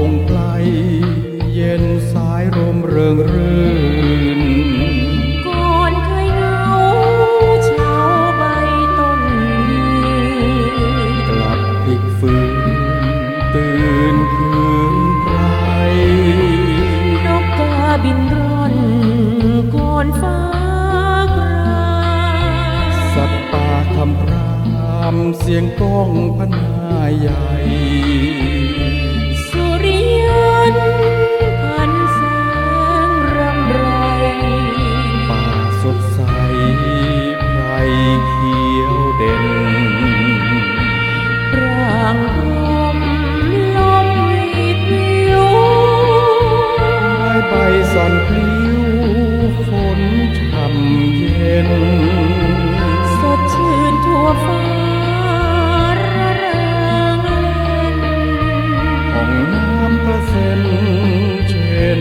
คงไกล เย็นสายลมเริงรื่น ก่อนเคยหงาเช้าใบต้นยืนกลับพลิกฟื้นตื่นคืนไกลนกกาบินร่อนก่อนฟ้าครางสัตว์ป่าคำรามเสียงก้องพนาใหญ่ น สดชื่นทั่วฟ้าระเริงเล่นของน้ำกระเซ็นเช่น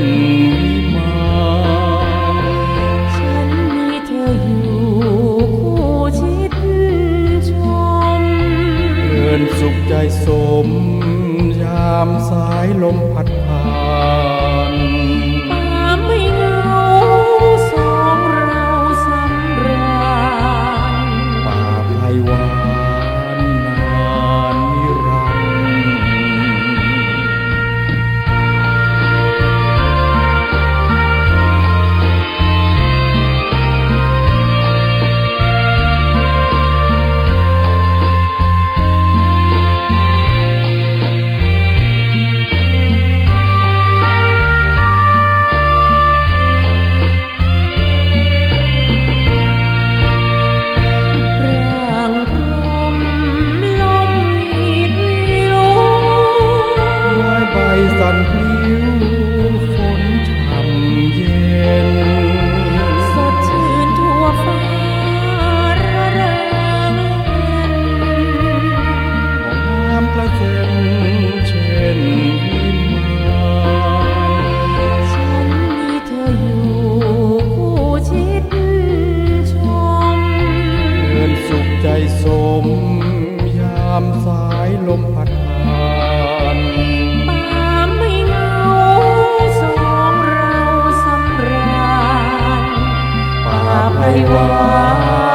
วิมานฉันมีเธออยู่คู่ชิดชม เดินสุขใจสม ยามสายลมพัดผ่านาไสมยามสายลมพัดผ่านป่าไม่เหงาสองเราสำราญป่าป่าไพไพรรหหวาวาน